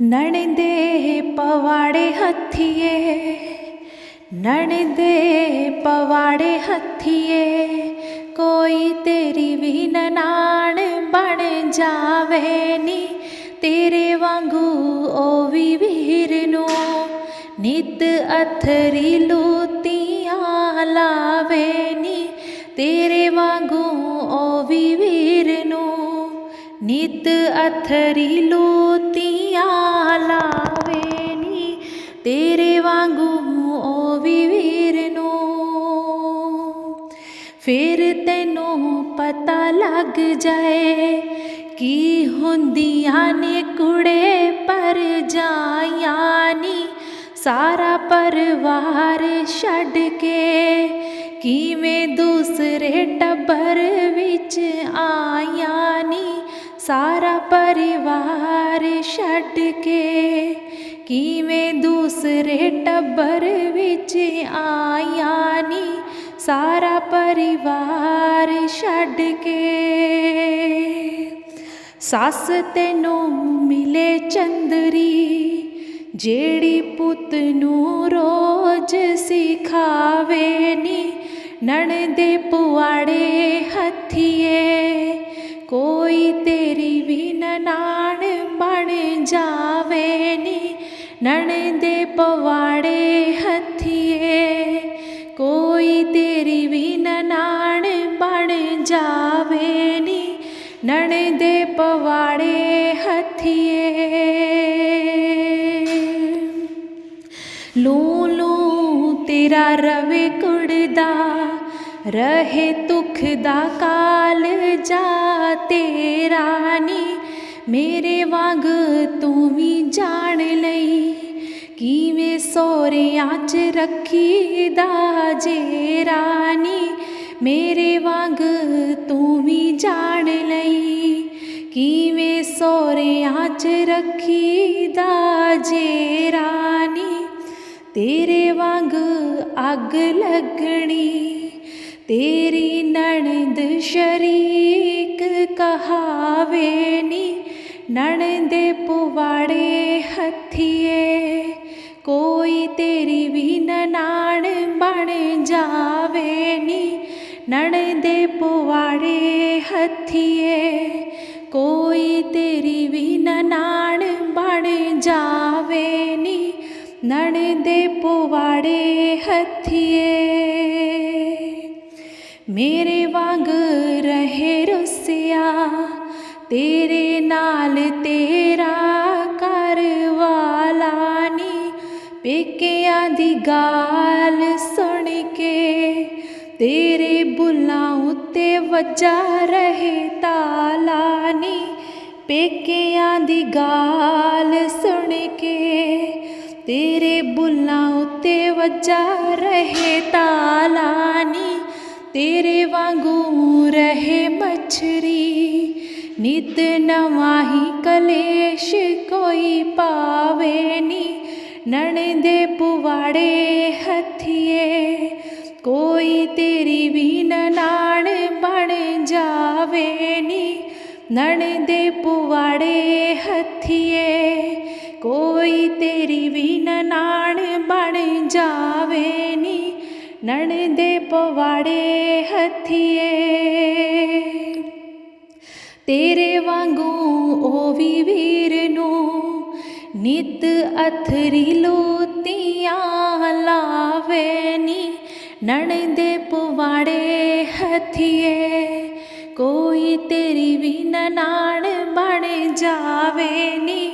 ਨਣਦੇ ਪਵਾੜੇ ਹੱਥੀਏ, ਨਣਦੇ ਪਵਾੜੇ ਹੱਥੀਏ, ਕੋਈ ਤੇਰੀ ਵੀ ਨਨਾਣ ਬਣ ਜਾਵੇ ਨੀ, ਤੇਰੇ ਵਾਂਗੂ ਉਹ ਵੀ ਵੀਰ ਨੂੰ ਨਿਤ ਅਥਰੀ ਲੂਤੀਆਂ ਲਾਵੇ ਨੀ, ਤੇਰੇ ਵਾਂਗੂ ਉਹ ਵੀ ਵੀਰ ਨੂੰ ਨਿਤ ਅਥਰੀ ਲੂਤੀਆਂ ਤੇਰੇ ਵਾਂਗੂ ਉਹ ਵੀ ਵੀਰ ਨੂੰ। ਫਿਰ ਤੈਨੂੰ ਪਤਾ ਲੱਗ ਜਾਏ ਕੀ ਹੁੰਦੀਆਂ ਨੇ ਕੁੜੇ ਪਰ ਜਾਈਆਂ ਨੀ। ਸਾਰਾ ਪਰਿਵਾਰ ਛੱਡ ਕੇ ਕਿਵੇਂ ਦੂਸਰੇ ਟੱਬਰ ਵਿੱਚ ਆਈਆਂ ਨੀ। ਸਾਰਾ ਪਰਿਵਾਰ ਛੱਡ ਕੇ ਕਿਵੇਂ ਦੂਸਰੇ ਟੱਬਰ ਵਿੱਚ ਆਈਆਂ ਨੀ? ਸਾਰਾ ਪਰਿਵਾਰ ਛੱਡ ਕੇ। ਸੱਸ ਤੈਨੂੰ ਮਿਲੇ ਚੰਦਰੀ, ਜਿਹੜੀ ਪੁੱਤ ਨੂੰ ਰੋਜ਼ ਸਿਖਾਵੇ ਨੀ? ਨਣਦੇ ਪੁਆੜੇ ਹੱਥੀਏ, ਕੋਈ ਤੇਰੀ ਵੀ ਨਨਾਣ ਬਣ ਜਾਵੇ। ਨਣਦੇ ਪਵਾੜੇ ਹੱਥੀਏ, ਕੋਈ ਤੇਰੀ ਵੀ ਨਨਾਣ ਬਣ ਜਾਵੇ ਨੀ। ਨਣਦੇ ਪਵਾੜੇ ਹੱਥੀਏ। ਲੂ ਲੂ, ਤੇਰਾ ਰਵੇ ਕੁੜਦਾ, ਰਹੇ ਦੁੱਖ ਦਾ ਕਾਲ ਜਾ ਤੇਰਾ ਨੀ। ਮੇਰੇ ਵਾਂਗ ਤੂੰ ਵੀ ਜਾਣ ਲਈ। ਕਿਵੇਂ ਸੋਰਿਆਂ 'ਚ ਰੱਖੀਦਾ ਜੇ ਰਾਣੀ? ਮੇਰੇ ਵਾਂਗ ਤੂੰ ਵੀ ਜਾਣ ਲਈ। ਕਿਵੇਂ ਸੋਰਿਆਂ 'ਚ ਰੱਖੀਦਾ ਜੇ ਰਾਣੀ? ਤੇਰੇ ਵਾਂਗ ਅੱਗ ਲੱਗਣੀ, ਤੇਰੀ ਨਣਦ ਸ਼ਰੀ ਨਣਦੇ ਪੁਵਾੜੇ ਹੱਥੀਏ, ਕੋਈ ਤੇਰੀ ਵੀ ਨਨਾਣ ਬਣ ਜਾਵੇ ਨੀ। ਨਣਦੇ ਪੁਵਾੜੇ ਹੱਥੀਏ, ਕੋਈ ਤੇਰੀ ਵੀ ਨਨਾਣ ਬਣ ਜਾਵੇ ਨੀ। ਨਣਦੇ ਪੁਵਾੜੇ ਹੱਥੀਏ, ਮੇਰੇ ਵਾਂਗ ਰਹੇ ਰੁੱਸਿਆ ਤੇਰੇ ਨਾਲ ਤੇਰਾ ਘਰ ਵਾਲਾ ਨੀ। ਪੇਕਿਆਂ ਦੀ ਗਾਲ ਸੁਣ ਕੇ ਤੇਰੇ ਬੁੱਲਾਂ ਉੱਤੇ ਵੱਜਾ ਰਹੇ ਤਾਲਾ ਨੀ। ਪੇਕਿਆਂ ਦੀ ਗਾਲ ਸੁਣ ਕੇ ਤੇਰੇ ਬੁੱਲਾਂ ਉੱਤੇ ਵੱਜਾ ਰਹੇ ਤਾਲਾ ਨੀ। ਤੇਰੇ ਵਾਂਗੂ ਰਹੇ ਮਛਰੀ ਨਿਤ ਨਵਾਂ ਹੀ ਕਲੇਸ਼ ਕੋਈ ਪਾਵੇ ਨੀ ਨਣਦੇ ਪੁਵਾੜੇ ਹਥੀਏ, ਕੋਈ ਤੇਰੀ ਵੀ ਨਨਾਣ ਬਣ ਜਾਵੇ ਨੀ ਨਣਦੇ ਪੁਵਾੜੇ ਹਥੀਏ, ਕੋਈ ਤੇਰੀ ਵੀ ਨਨਾਣ ਬਣ ਜਾਵੇ ਨੀ ਨਣਦੇ ਪਵਾੜੇ ਹਥੀਏ। ਤੇਰੇ ਵਾਂਗੂ ਉਹ ਵੀ ਵੀਰ ਨੂੰ ਨਿਤ ਅਥਰੀ ਲੋਤੀਆਂ ਲਾਵੇ ਨੀ। ਨਣਦੇ ਪਵਾੜੇ ਹਥੀਏ, ਕੋਈ ਤੇਰੀ ਵੀ ਨਨਾਣ ਬਣ ਜਾਵੇ ਨੀ।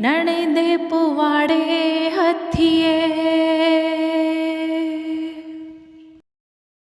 ਨਣਦੇ ਪਵਾੜੇ ਹਥੀਏ।